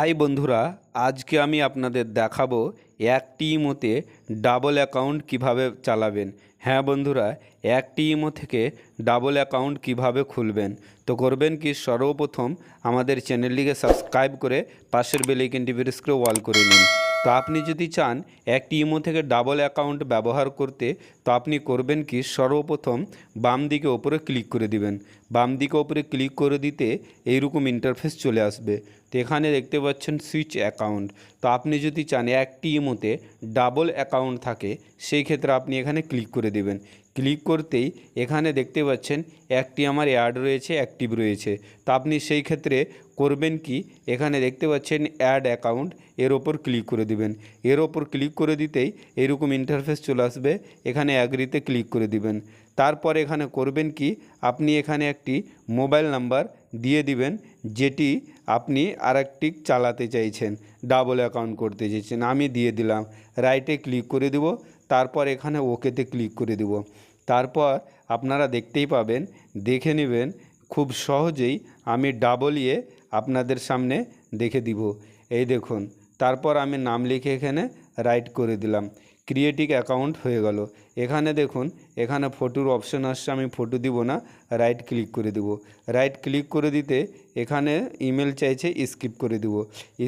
High বন্ধুরা, আজকে আমি আপনাদের দেখাবো একটি ইমোতে ডাবল অ্যাকাউন্ট কীভাবে চালাবেন। হ্যাঁ বন্ধুরা একটি ইমো থেকে ডাবল অ্যাকাউন্ট কীভাবে খুলবেন? তো করবেন কি, সর্বপ্রথম আমাদের চ্যানেলটিকে সাবস্ক্রাইব করে পাশের বেলাইকনটি প্রেস করে ওয়াল করে নিন। তো আপনি যদি চান একটি ইমো থেকে ডাবল অ্যাকাউন্ট ব্যবহার করতে, তো আপনি করবেন কি, সর্বপ্রথম বাম দিকে ওপরে ক্লিক করে দিবেন। বাম দিকে ওপরে ক্লিক করে দিতে এইরকম ইন্টারফেস চলে আসবে। তো এখানে দেখতে পাচ্ছেন সুইচ অ্যাকাউন্ট তো আপনি যদি চান একটি ইমোতে ডাবল অ্যাকাউন্ট থাকে, সেই ক্ষেত্রে আপনি এখানে ক্লিক করে দেবেন। ক্লিক করতেই এখানে দেখতে পাচ্ছেন একটি আমার অ্যাড রয়েছে অ্যাক্টিভ রয়েছে। তো আপনি সেই ক্ষেত্রে করবেন কি? এখানে দেখতে পাচ্ছেন অ্যাড অ্যাকাউন্ট এর ওপর ক্লিক করে দিবেন। এর ওপর ক্লিক করে দিতেই এরকম ইন্টারফেস চলে আসবে। এখানে অ্যাগ্রিতে ক্লিক করে দিবেন। তারপর এখানে করবেন কি? আপনি এখানে একটি মোবাইল নাম্বার দিয়ে দিবেন, যেটি আপনি আরেকটি চালাতে চাইছেন ডাবল অ্যাকাউন্ট করতে চাইছেন। আমি দিয়ে দিলাম রাইটে ক্লিক করে দেব, তারপর এখানে ওকেতে ক্লিক করে দেব। তারপর আপনারা দেখতেই পাবেন, দেখে নেবেন, খুব সহজেই আমি ডাবল ইয়ে আপনাদের সামনে দেখে দিব। এই দেখুন, তারপর আমি নাম লিখে এখানে রাইট করে দিলাম। ক্রিয়েটিভ অ্যাকাউন্ট হয়ে গেল। এখানে দেখুন, এখানে ফটোর অপশন আসছে, আমি ফটো দিব না রাইট ক্লিক করে দেব। রাইট ক্লিক করে দিতে এখানে ইমেল চাইছে স্কিপ করে দেব।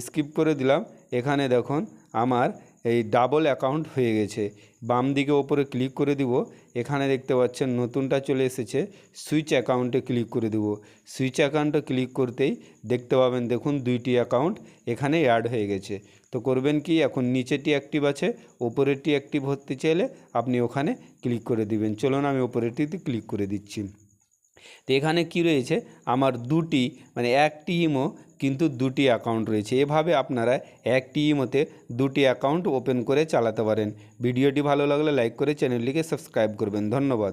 স্কিপ করে দিলাম, এখানে দেখুন, আমার এই ডাবল অ্যাকাউন্ট হয়ে গেছে। বাম দিকে ওপরে ক্লিক করে দিব। এখানে দেখতে পাচ্ছেন নতুনটা চলে এসেছে। সুইচ অ্যাকাউন্টে ক্লিক করে দেব। সুইচ অ্যাকাউন্টে ক্লিক করতেই দেখতে পাবেন, দেখুন দুইটি অ্যাকাউন্ট এখানে অ্যাড হয়ে গেছে। তো করবেন কি? এখন নিচেটি অ্যাক্টিভ আছে, ওপরেরটি অ্যাক্টিভ হতে চাইলে আপনি ওখানে ক্লিক করে দিবেন। চলুন আমি ওপরেরটিতে ক্লিক করে দিচ্ছি। তো এখানে কি রয়েছে? আমার দুটি মানে একটি ইমো কিন্তু দুটি অ্যাকাউন্ট রয়েছে। এভাবে আপনারা একটি ইমোতে দুটি অ্যাকাউন্ট ওপেন করে চালাতে পারেন। ভিডিওটি ভালো লাগলে লাইক করে চ্যানেলটিকে সাবস্ক্রাইব করবেন। ধন্যবাদ।